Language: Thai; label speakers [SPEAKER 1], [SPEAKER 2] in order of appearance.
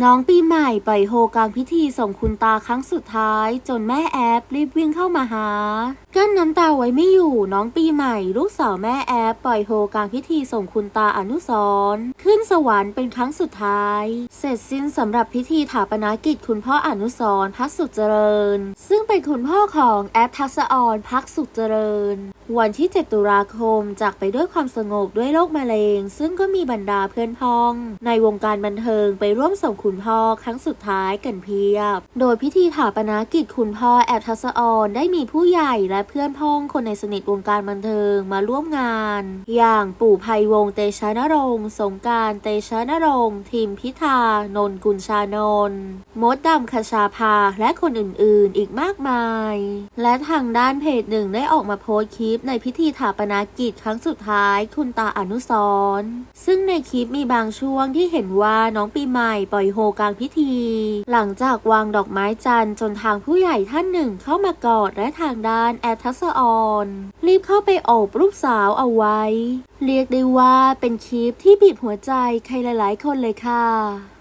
[SPEAKER 1] น้องปีใหม่ปล่อยโฮกลางพิธีส่งคุณตาครั้งสุดท้าย จนแม่แอปรีบวิ่งเข้ามาหากั้นน้ำตาไว้ไม่อยู่น้องปีใหม่ ลูกสาวแม่แอปปล่อยโฮกลางพิธีส่งคุณตาอนุสรขึ้นสวรรค์เป็นครั้งสุดท้าย เสร็จสิ้นสำหรับพิธีถาปนากิจคุณพ่ออนุสรพักสุขเจริญ ซึ่งเป็นคุณพ่อของแอปทักษออนพักสุขเจริญ วันที่ 7 ตุลาคมจากไปด้วยความสงบด้วยโรคมะเร็ง ซึ่งก็มีบรรดาเพื่อนพ้อง ในวงการบันเทิงไปร่วมส่งคุณพ่อครั้งสุดท้ายกันเพียบ โดยพิธีถาปนากิจคุณพ่อแอบทัศออนได้มีผู้ใหญ่และเพื่อนพ้องคนในสนิทวงการบันเทิงมาร่วมงาน อย่างปู่ภัยวงเตชะนรงค์สงการเตชะนรงค์ทีมพิธา นนกุลชานนท์มดดำคชาภา และคนอื่นๆ อีกมากมาย และทางด้านเพจหนึ่งได้ออกมาโพสต์คลิปในพิธีถาปนากิจครั้งสุดท้ายคุณตาอนุสร์ซึ่งในคลิปมีบางช่วงที่เห็นว่าน้องปีใหม่ปล่อยโฮกลางพิธี หลังจากวางดอกไม้จันทร์จนทางผู้ใหญ่ท่านหนึ่งเข้ามากอดและทางด้านแอทัสออนรีบเข้าไปโอบรูปสาวเอาไว้ เรียกได้ว่าเป็นคลิปที่บีบหัวใจใครหลายๆ คนเลยค่ะ